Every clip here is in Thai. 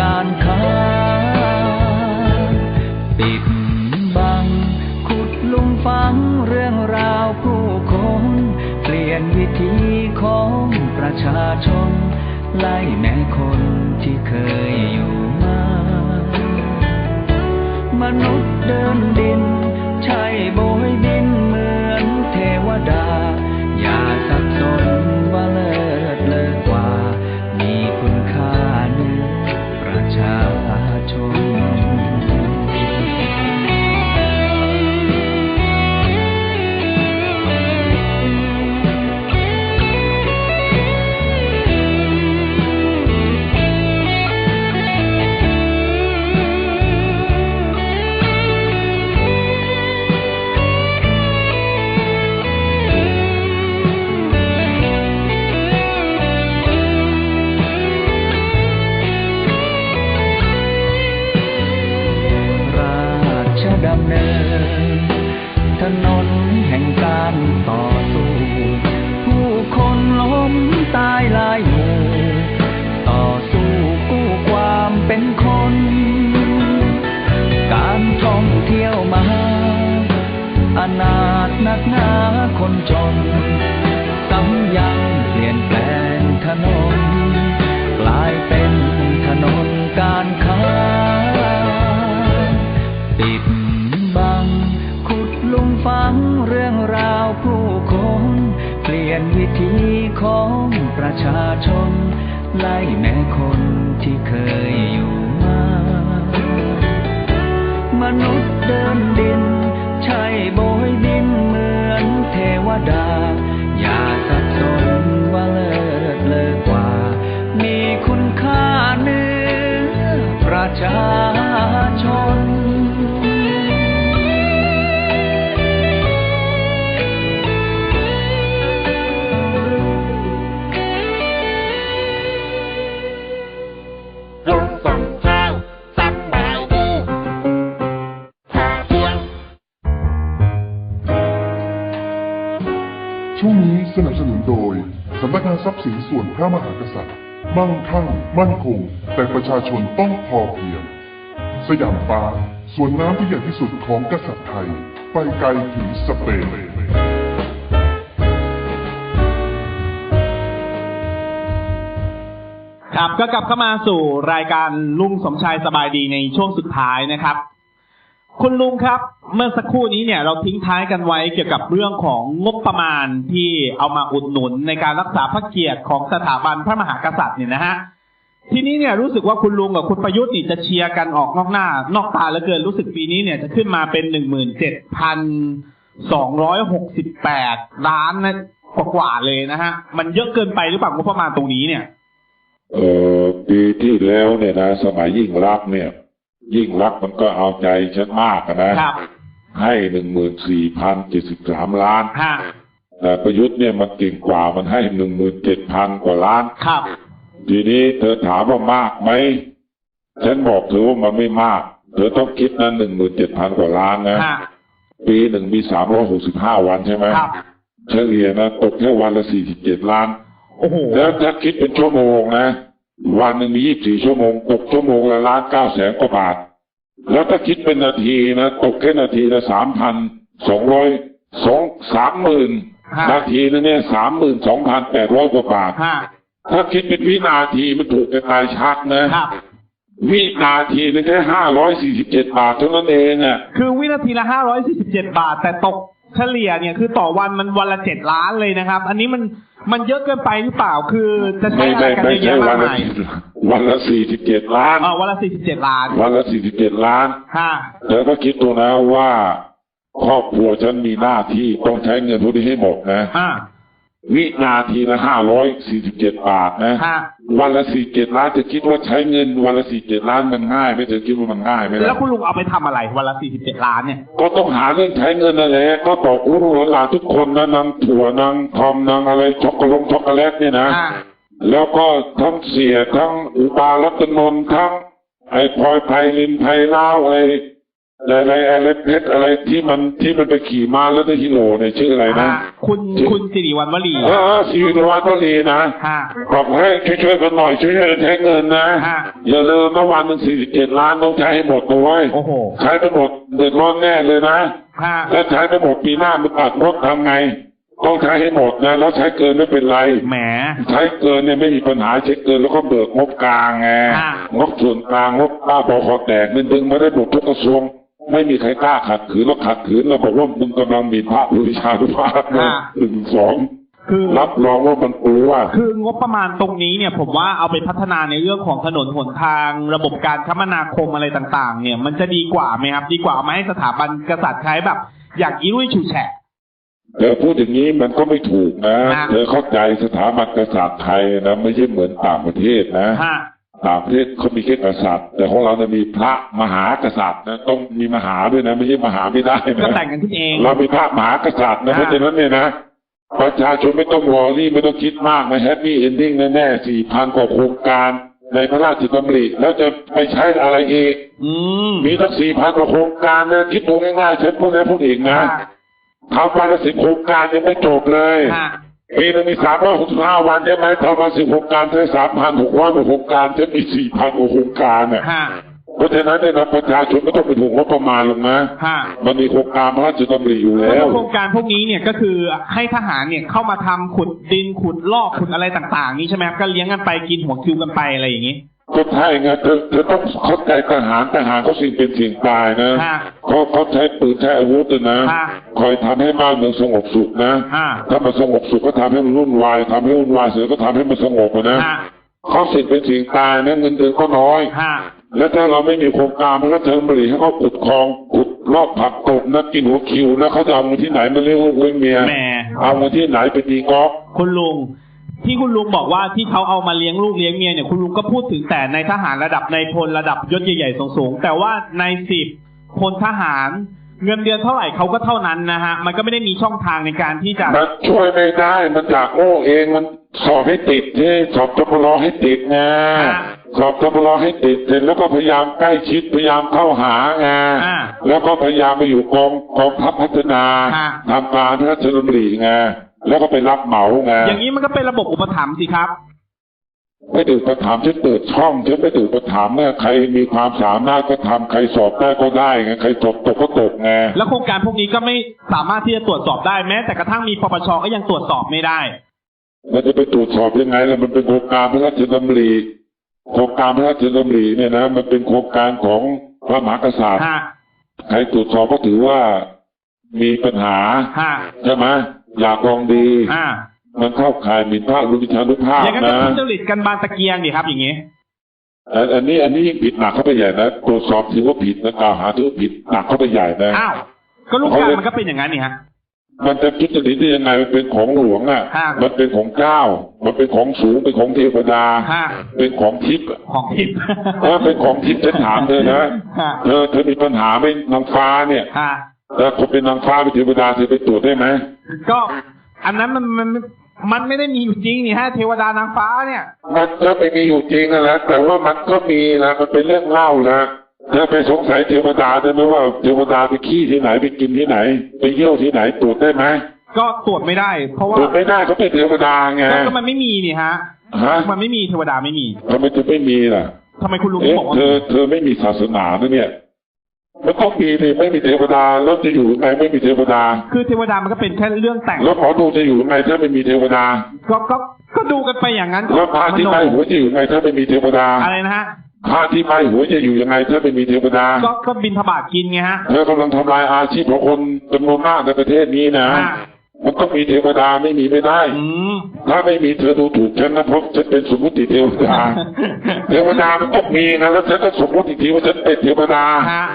การค้า ปิดบัง ขุดลุมฝังเรื่องราวผู้คน เปลี่ยนวิถีของประชาชน ไล่แม่คนที่เคยอยู่มา มนุษย์เดินดิน ใช่โบ ไล่แม่คนที่เคยอยู่มา มนุษย์เดินดิน ใช่โบยบินเหมือนเทวดา ช่วงนี้สนับสนุนโดย สำนักงานทรัพย์สินส่วนพระมหากษัตริย์ มั่งคั่ง มั่นคง แต่ประชาชนต้องพอเพียง สยามปาร์สวนน้ำที่ใหญ่ที่สุดของกษัตริย์ไทย ไปไกลถึงสเปนครับก็กลับเข้ามาสู่รายการลุงสมชายสบายดีในช่วงสุดท้ายนะครับ คุณลุงครับ เมื่อสักครู่นี้เนี่ยเราทิ้งท้ายกันไว้เกี่ยวกับเรื่องของงบประมาณที่เอามาอุดหนุนในการรักษาพระเกียรติของสถาบันพระมหากษัตริย์เนี่ยนะฮะทีนี้เนี่ยรู้สึกว่าคุณลุงกับคุณประยุทธ์นี่จะเชียร์กันออกนอกหน้า นอกตาเหลือเกินรู้สึกปีนี้เนี่ยจะขึ้นมาเป็นหนึ่งหมื่นเจ็ดพันสองร้อยหกสิบแปดล้านนะกว่าๆเลยนะฮะ มันเยอะเกินไปหรือเปล่างบประมาณตรงนี้เนี่ย เออปีที่แล้วเนี่ยนะ สมัยยิ่งรักเนี่ย ยิ่งรักษณ์มันก็เอาใจฉันมากอะนะ ครับ ให้หนึ่งหมื่นสี่พันเจ็ดสิบสามล้าน ฮะ แต่ประยุทธ์เนี่ยมันเก่งกว่ามันให้หนึ่งหมื่นเจ็ดพันกว่าล้าน ครับ ทีนี้เธอถามว่ามากไหม ฉันบอกเธอว่ามันไม่มาก เธอต้องคิดนะหนึ่งหมื่นเจ็ดพันกว่าล้านนะ ฮะ ปีหนึ่งมีสามร้อยหกสิบห้าวันใช่ไหมครับ เฉลี่ยนะตกแค่วันละสี่สิบเจ็ดล้าน โอ้โห แล้วถ้าคิดเป็นชั่วโมงนะ วันหนึ่งมียี่สิบสี่ชั่วโมงตกชั่วโมงละล้านเก้าแสนกว่าบาท แล้วถ้าคิดเป็นนาทีนะตกแค่นาทีละสามพันสองร้อยสองสามหมื่นฮะนาทีนึงเนี่ยสามหมื่นสองพันแปดร้อยกว่าบาทฮะถ้าคิดเป็นวินาทีมันถูกกันตายชัดนะครับวินาทีนึงแค่ห้าร้อยสี่สิบเจ็ดบาทเท่านั้นเองอะคือวินาทีละห้าร้อยสี่สิบเจ็ดบาทแต่ตก เฉลี่ยเนี่ยคือต่อวันมันวันละเจ็ดล้านเลยนะครับ อันนี้มันมันเยอะเกินไปหรือเปล่าคือจะใช้ไม่อะไรไม่กันเยไม่อะใช่แยะวัมานกละมายวันละสี่สิบเจ็ดล้านอ๋อวันละสี่สิบเจ็ดล้าน วันละสี่สิบเจ็ดล้านฮะเธอก็คิดดูนะว่า ครอบครัวฉันมีหน้าที่ต้องใช้เงินพวกนี้ให้หมดนะฮะ วินาทีละห้าร้อยสี่สิบเจ็ดบาทนะฮะวันละสี่เจ็ดล้านจะคิดว่าใช้เงินวันละสี่เจ็ดล้านมันง่ายไหม่เธอคิดว่ามันง่ายไหมแล้ล่ะวคุณลุงเอาไปทำอะไร วันละสี่สิบเจ็ดล้านเนี่ยก็ต้องหาเรื่องใช้เงินนั่นแหละก็บอกอู้ลูกหลานทุกคนนะนางถั่วนางทอมนางอะไรช็อกโกแลตช็อกโกแลตเนี่ยนะฮะแล้วก็ทั้งเสียทั้งอุปารัตนนท์ทั้งไอ้พลอยไพลินไพเล่าไอ้ อะไรอะไรเพชรอะไรที่มันที่มันไปขี่ม้าแล้วได้ฮิโลเนี่ยชื่ออะไรนะฮะคุณคุณสิริวัณวลีเออสีวิวัฒน์ก็ดีนะฮะบอกให้ช่วยๆกันหน่อยช่วยๆกันใช้เงินนะฮะอย่าลืมนะวันหนึ่งสี่สิบเจ็ดล้านต้องใช้ให้หมดนะเว้ยโอ้โหใช้ไปหมดเดือดร้อนแน่เลยนะฮะถ้าใช้ไปหมดปีหน้ามันอัดงดทำไงต้องใช้ให้หมดนะแล้วใช้เกินไม่เป็นไรแหมใช้เกินเนี่ยไม่มีปัญหาใช้เกินแล้วก็เบิกงบกลางไงอะงบส่วนกลางงบป้าบอคอแตกมันดึงมาได้หมดทุกกระทรวง ไม่มีใครกล้าขัดขืนแล้วขัดขืนเราบอกว่ามึงกำลังมีพระบริชาทุภาพนะหนึ่งสองคือรับรองว่ามันกลัวคืองบประมาณตรงนี้เนี่ย ผมว่าเอาไปพัฒนาในเรื่องของถนนหนทาง ระบบการคมนาคมอะไรต่าง ๆ เนี่ย มันจะดีกว่าไหมครับ ดีกว่าเอามาให้สถาบันกษัตริย์ใช้แบบ อย่างอีรุ่ยฉูแฉะเธอพูดอย่างนี้มันก็ไม่ถูกนะฮะเธอเข้าใจสถาบันกษัตริย์ไทยนะไม่ใช่เหมือนต่างประเทศนะฮะต่าง ประเทศเขามีแค่กษัตริย์ แต่ของเราเนี่ยมีพระมหากษัตริย์นะต้องมีมหาด้วยนะ ไม่ใช่มหาไม่ได้ก็นะแต่งกันขึ้นเอง เรามีพระมหากษัตริย์นะฮะเพราะฉะนั้นเนี่ยนะประชาชนไม่ต้องวอรี่ไม่ต้องคิดมากนะแฮปปี้เอนดิ้งแน่ๆสี่พันกว่าโครงการในพระราชดำริแล้วจะไปใช้อะไรอีกอืมมีตั้งสี่พันกว่าโครงการนะคิดดูง่ายๆฉันพูดแล้วพูดอีกนะฮะทำวันละสิบโครงการยังไม่จบเลย ฮะปีนึงมีสามร้อยหกสิบห้าวันใช่ไหมทำมาสิบโครงการใช้สามพันหกร้อยกว่าโครงการจะมีสี่พันกว่าโครงการเนี่ยฮะเพราะฉะนั้นเนี่ยนะประชาชนไม่ต้องเป็นห่วงงบประมาณหรอกนะฮะมันมีโครงการพระราชดำริอยู่แล้แล้ววโครงการพวกนี้เนี่ยก็คือให้ทหารเนี่ยเข้ามาทำขุดดินขุดลอกขุดอะไรต่าง ๆ นี่ใช่ไหมครับก็เลี้ยงกันไปกินหัวคิวกันไปอะไรอย่างนี้ ก็ใช่ไงเธอเธอต้องเข้าใจทหารทหารเขาสิ่งเป็นสิ่งตายนะฮะเขาเขาใช้ปืนใช้อาวุธนะฮะคอยทำให้บ้านเมืองสงบสุขนะฮะถ้ามันสงบสุขก็ทำให้มันวุ่นวายทำให้วุ่นวายเสร็จก็ทำให้มันสงบอะนะฮะเขาสิ่งเป็นสิ่งตายนะเงินเดือนก็น้อยฮะแล้วถ้าเราไม่มีโครงการมันก็เทิงบริให้เขาขุดคลองขุดรอบผักตบนะกินหัวคิวนะเขาจะเอาเงินที่ไหนมาเลี้ยงลูกเลี้ยงเมียแหมเอาเงินที่ไหนไปตีกอล์ฟคุณลุง ที่คุณลุงบอกว่าที่เขาเอามาเลี้ยงลูกเลี้ยงเมียเนี่ยคุณลุงก็พูดถึงแต่ในทหารระดับในพลระดับยศใหญ่ๆสูงๆแต่ว่าในสิบพลทหารเงินเดือนเท่าไหร่เขาก็เท่านั้นนะฮะ มันก็ไม่ได้มีช่องทางในการที่จะมันช่วยไม่ได้มันจากโง่เองมันสอบให้ติดที่สอบจปรให้ติดไงอ่าสอบจปรให้ติดเสร็จแล้วก็พยายามใกล้ชิดพยายามเข้าหาไงอ่าแล้วก็พยายามไปอยู่กองกองทัพพัฒนาอ่าทำการพระราชดำริไง แล้วก็ไปรับเหมาไงอย่างนี้มันก็เป็นระบบอุปถัมภ์สิครับ ไม่ตื่นประถามฉันเปิดช่องฉันไม่ตื่นประถามเนี่ยใครมีความสามารถก็ทำใครสอบได้ก็ได้ไงใครตกตกก็ตกไงแล้วโครงการพวกนี้ก็ไม่สามารถที่จะตรวจสอบได้แม้แต่กระทั่งมีปปชก็ยังตรวจสอบไม่ได้ มันจะไปตรวจสอบยังไงล่ะมันเป็นโครงการพระราชดำริโครงการพระราชดำริเนี่ยนะมันเป็นโครงการของพระมหากษัตริย์ฮะใครตรวจสอบก็ถือว่ามีปัญหาฮะใช่ไหม อยากลองดี อ่า มันเข้าข่ายหมิ่นพระรุวิชานุภาพอย่างนั้นก็นะทุจริตกันบานตะเกียงดิครับอย่างนี้ อันอันนี้อันนี้ยิ่งผิดหนักเข้าไปใหญ่นะตรวจสอบถือว่าผิดนะกล่าวหาถือว่าผิดหนักเข้าไปใหญ่นะอ้าว ก็ลูกการมันก็เป็นอย่างนั้นนี่ฮะ มันจะคิดจะหนีได้ยังไงมันเป็นของหลวงอะฮะมันเป็นของเจ้า มันเป็นของสูงเป็นของเทวดาฮะเป็นของทิพย์อะของทิพย์เออเป็นของทิพย์ฉันถามเธอนะฮะเธอเธอมีปัญหาไหมนางฟ้าเนี่ยฮะ แล้วคนเป็นนางฟ้าเป็นเทวดาเธอไปตรวจได้ไหมก็อันนั้นมันมันมันไม่ได้มีอยู่จริงนี่ฮะเทวดานางฟ้าเนี่ย มันก็ไม่มีอยู่จริงนะนะแต่ว่ามันก็มีนะมันเป็นเรื่องเล่านะเธอไปสงสัยเทวดาได้ไหมว่าเทวดาไปขี้ที่ไหนไปกินที่ไหน ไปเยี่ยวที่ไหนตรวจได้ไหมก็ตรวจไม่ได้ เพราะว่าตรวจไม่ได้เขาเป็นเทวดาไงก็มันไม่มีนี่ฮะฮะมันไม่มีเทวดาไม่มีทำไมจะไม่มีล่ะทำไมคุณลุงเอ๊ะบอกว่าเธอเธอไม่มีศาสนานะเนี่ย มันต้องมีสิไม่มีเทวดาแล้วจะอยู่ยังไงไม่มีเทวดา คือเทวดามันก็เป็นแค่เรื่องแต่ง แล้วหมอดูจะอยู่ยังไงถ้าไม่มีเทวดา ก็ก็ก็ดูกันไปอย่างนั้นแล้วพระที่ไม่หัวจะอยู่ยังไงถ้าไม่มีเทวดาอะไรนะฮะพระที่ไม่หัวจะอยู่ยังไงถ้าไม่มีเทวดา ก็ก็บินทบาทกินไงฮะเธอกำลังทำลายอาชีพของคนจำนวนมากในประเทศนี้นะฮะมันต้องมีเทวดาไม่มีไม่ได้อืมถ้าไม่มีเธอดูถูกฉันนะเพราะฉันเป็นสมมติเทวดา เทวดามันต้องมีนะแล้วฉันก็สมมติอีกทีว่าฉันเป็นเทวดาฮะ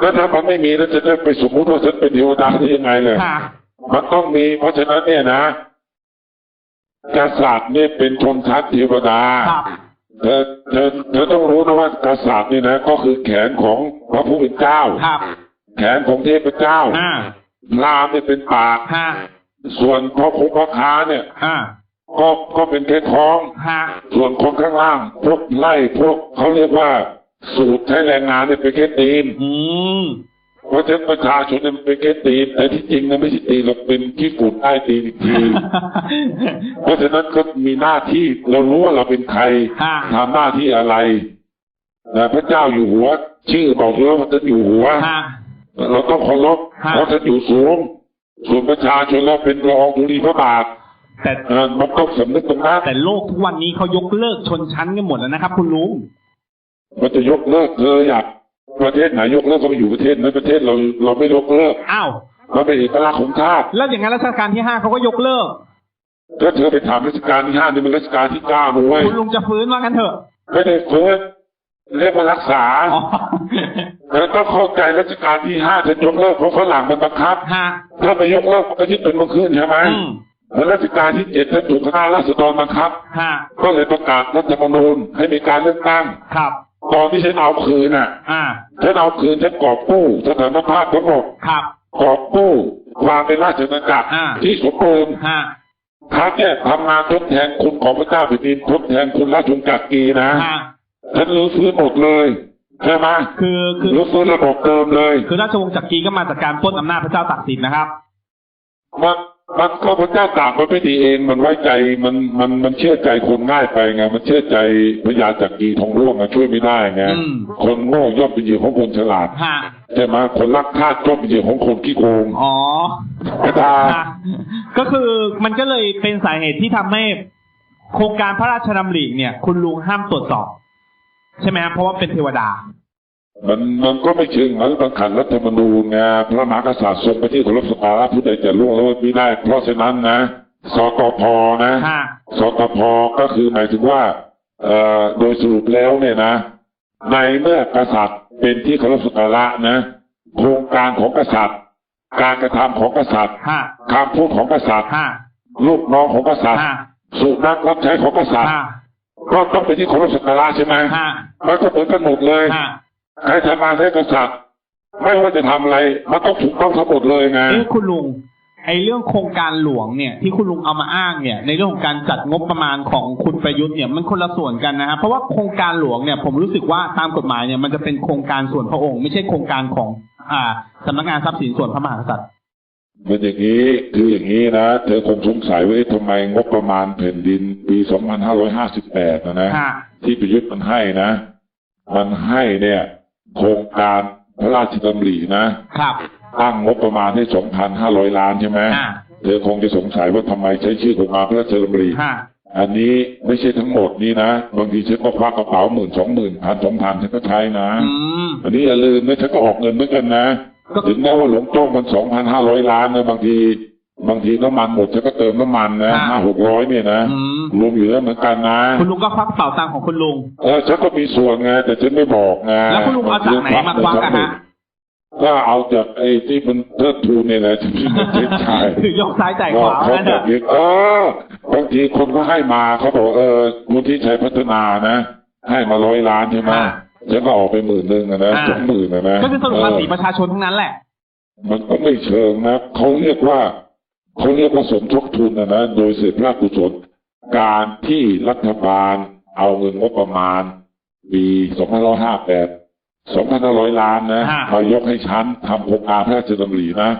แล้วถ้ามันไม่มีแล้วจะได้ไปสมมติว่าฉันเป็นเทวดาได้ยังไงเลยฮะมันต้องมี เพราะฉะนั้นเนี่ยนะกษัตริย์เนี่ยเป็นชนชั้นเทวดาครับ เธอเธอเธอต้องรู้นะว่ากษัตริย์นี่นะก็คือแขนของพระผู้เป็นเจ้า ครับแขนของเทพเจ้าอ่าลามเนี่ยเป็นปาก ฮะส่วนพระคงพระค้าเนี่ยอ่าก็ก็เป็นแค่ท้อง ฮะส่วนคนข้างล่าง พวกไล่พวกเขาเรียกว่า สูตรใช้แรงงานเนี่ยเป็นแค่ตีนอืมเพราะฉะนั้นประชาชนเนี่ยมันเป็นแค่ตีนแต่ที่จริงนะไม่ใช่ตีนเราเป็นขี้ฝุ่นใต้ตีนอีกทีเพราะฉะนั้นก็มีหน้าที่เรารู้ว่าเราเป็นใครฮะทำหน้าที่อะไรนะพระเจ้าอยู่หัว ชื่อบอกแล้วว่าท่านอยู่หัวฮะเราต้องเคารพฮะเพราะท่านอยู่สูงส่วนประชาชนเราเป็นรองธุลีพระบาทแต่เอ่อมันต้องสำนึกตรงนั้นแต่โลกทุกวันนี้เขายกเลิกชนชั้นกันหมดแล้วนะครับ คุณลุง มันจะยกเลิกเธออยากประเทศไหนยกเลิกก็ไปอยู่ประเทศนั้นประเทศเราเราไม่ยกเลิกอ้าวมันเป็นเอกลักษณ์ของชาติแล้วอย่างนั้นรัชกาลที่ห้าเขาก็ยกเลิกถ้าเธอไปถามรัชกาลที่ห้านี่มันรัชกาลที่เก้านะเว้ยคุณลุงจะฟื้นว่างั้นเถอะไม่ได้เฟิร์สเรียกมารักษาอ๋อแล้วต้องเข้าใจรัชกาลที่ห้าจะยกเลิกเพราะฝรั่งมันบังคับฮะถ้าไปยกเลิกมันก็ยึดเป็นเมื่อคืนใช่ไหมอืมแล้วรัชกาลที่เจ็ดท่านถูกคณะราษฎรบังคับฮะก็เลยประกาศรัฐธรรมนูญให้มีการเลือกตั้งครับ ตอนที่ฉันเอาคืนน่ะอ่าฉันเอาคืนฉันกอบกู้สถานภาพทั้งหมดครับกอบกู้ความเป็นราชอาณาจักรอ่าที่สมบูรณ์ฮะท่านเนี่ยทำงานทดแทนคุณของพระเจ้าแผ่นดินทดแทนคุณราชวงศ์จักรีนะฮะฉันรื้อฟื้นหมดเลยใช่ไหมคือคือรื้อฟื้นระบบเดิมเลย คือราชวงศ์จักรีก็มาจากการปล้นอำนาจพระเจ้าตากสินนะครับมัน มันก็พระเจ้าตากมันไม่ดีเอง มันไว้ใจมันมันมันเชื่อใจคนง่ายไปไงมันเชื่อใจพระยาจักรีทองร่วงอะช่วยไม่ได้ไงอืม คนโง่ย่อมเป็นเหยื่อของคนฉลาดฮะใช่ไหมคนรักชาติย่อมเป็นเหยื่อของคนขี้โกงอ๋อกระดาฮะก็คือมันก็เลยเป็นสาเหตุที่ทำให้โครงการพระราชดำริเนี่ย คุณลุงห้ามตรวจสอบ ใช่ไหมครับเพราะว่าเป็นเทวดา มันมันก็ไม่เชิงนั้นต้องขัดรัฐธรรมนูญไงพระมหากษัตริย์ทรงไปที่เคารพสักการะผู้ใดจะล่วงละเมิดไม่ได้ เพราะฉะนั้นนะสตพนะฮะสตพก็คือหมายถึงว่าเอ่อโดยสรุปแล้วเนี่ยนะ ในเมื่อกษัตริย์เป็นที่เคารพสักการะนะ โครงการของกษัตริย์ การกระทำของกษัตริย์ฮะคำพูดของกษัตริย์ฮะลูกน้องของกษัตริย์ฮะสุนัขรับใช้ของกษัตริย์ฮะก็ต้องเป็นที่เคารพสักการะใช่ไหมฮะมันก็เหมือนกันหมดเลยฮะ ใครทำงานให้กษัตริย์ไม่ว่าจะทำอะไร มันต้องถูกต้องทั้งหมดเลยไงเอ้คุณลุงไอ้เรื่องโครงการหลวงเนี่ย ที่คุณลุงเอามาอ้างเนี่ย ในเรื่องของการจัดงบประมาณของคุณประยุทธ์เนี่ยมันคนละส่วนกันนะครับเพราะว่าโครงการหลวงเนี่ย ผมรู้สึกว่าตามกฎหมายเนี่ยมันจะเป็นโครงการส่วนพระองค์ ไม่ใช่โครงการของ อ่าสำนักงานทรัพย์สินส่วนพระมหากษัตริย์มันอย่างนี้คืออย่างนี้นะเธอคงสงสัยว่าเอ๊ะทำไมงบประมาณแผ่นดินปี2558นะนะฮะที่ประยุทธ์มันให้นะ มันให้เนี่ย โครงการพระราชดำรินะครับตั้งงบประมาณให้2,500ล้านใช่ไหมอ่า เธอคงจะสงสัยว่าทำไมใช้ชื่อโครงการพระราชดำริ ฮะอันนี้ไม่ใช่ทั้งหมดนี่นะ บางทีฉันก็ควักกระเป๋าหมื่นสองหมื่นพันสองพันฉันก็ใช้นะ อืม อันนี้อย่าลืมนะฉันก็ออกเงินเหมือนกันนะ ก็ ถึงแม้ว่าหลวงโจ้งมันสองพันห้าร้อยล้านนะบางที บางทีน้ำมันหมดฉันก็เติมน้ำมันนะห้าหกร้อยเนี่ยนะอืม รวมอยู่แล้วเหมือนกันนะคุณลุงก็ควักเป๋าตังค์ของคุณลุง เออฉันก็มีส่วนไงแต่ฉันไม่บอกไงแล้วคุณลุงเอาจากไหนมาควักอะฮะ ก็เอาจากไอ้ที่มันเทิดทูนเนี่ยแหละที่มันเป็นชาย คือยกซ้ายจ่ายขก็วาเขานั่นแบเถบอะนี้เออบางทีคนก็ให้มาเขาบอกเออมูลที่ชัยพัฒนานะ ให้มาร้อยล้านใช่ไหมฉันก็ออกไปหมื่นหนึ่งอะนะสองหมื่นอะนะก็คือสรุปภาษีเออประชาชนทั้งนั้นแหละ มันก็ไม่เชิงนะเขาเรียกว่า เขาเรียกว่าสมทบทุนนะนะโดยเสพพระกุศลการที่รัฐบาลเอาเงินงบประมาณ ปี2558 2,500 ล้านนะฮะมายกให้ฉันทำโครงการพระราชดำรินะ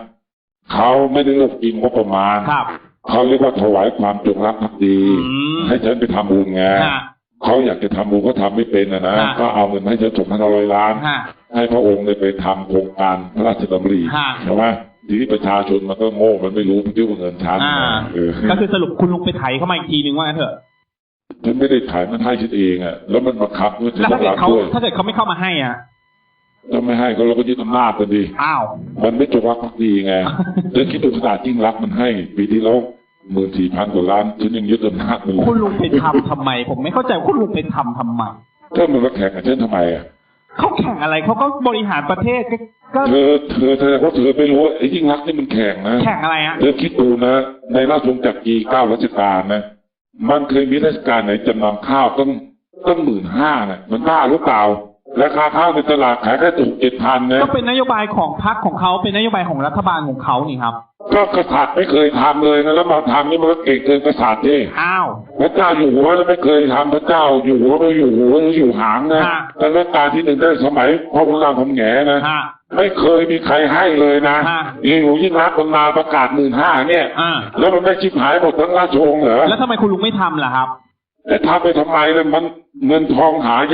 เขาไม่ได้เลือกกินงบประมาณ ครับเขาเรียกว่าถวายความจงรักภักดี อืมให้ฉันไปทำบุญไงฮะ เขาอยากจะทำบุญก็ทำไม่เป็นนะนะฮะ ก็เอาเงินมาให้ฉัน2,500ล้าน ฮะ ให้พระองค์ได้ไปทำโครงการพระราชดำริฮะ ใช่ไหม ทีนี้ประชาชนมันก็โง่มันไม่รู้มันคิดว่าเงินฉันอ่าเออก็คือสรุปคุณลุงไปไถเข้ามาอีกทีนึงว่างั้นเถอะฉันไม่ได้ขายมันให้ฉันเองอะแล้วมันบังคับว่าฉันแล้วต้ถ้าองเกิดรับด้วยเขาถ้าเกิดเขาไม่เข้ามาให้อะ ถ้าไม่ให้ก็เราก็ยึดอำนาจกันดีอ้าว มันไม่จงรักภักดีไงเธอคิดดูขนาดยิ่งรักษณ์มันให้ปีที่แล้วหมื่นสี่พันกว่าล้านฉันยังยึดอำนาจมันเลยคุณลุงไปทำทำไม ผมไม่เข้าใจว่าคุณลุงไปทำทำไมถ้ามันมาแข่งกับฉันทำไมอะ เขาแข่งอะไรเขาก็บริหารประเทศก็ ก็เธอเธอเธอว่าเธอไม่รู้ว่าไอ้ยิ่งรักษณ์นี่มันแข่งนะ แข่งอะไรฮะ เธอคิดดูนะ ในราชวงศ์จักรีเก้ารัชกาลนะ มันเคยมีราชการไหนจำนำข้าวตั้งตั้งหมื่นห้านะมันบ้าหรือเปล่า ราคาข้าวในตลาดขายแค่ถูกเจ็ดพันนะ ก็เป็นนโยบายของพรรคของเขาเป็นนโยบายของรัฐบาลของเขานี่ครับ ก็กษัตริย์ไม่เคยทำเลยนะแล้วมาทำนี่มันก็เก่งเกินกษัตริย์ดิอ้าว พระเจ้าอยู่หัวแล้วไม่เคยทำพระเจ้าอยู่หัวก็อยู่หัวอยู่หางนะฮะแต่รัชกาลที่หนึ่งได้สมัยพ่อพระรามคำแหงนะฮะ ไม่เคยมีใครให้เลยนะฮะนี่หนูยิ่งรักษณ์มันมาประกาศหมื่นห้าเนี่ย อ่า แล้วมันไม่ชิบหายหมดทั้งราชวงศ์เหรอแล้วทำไมคุณลุงไม่ทำล่ะครับ แล้วทำไปทำไมเลยมันเงินทองหายาก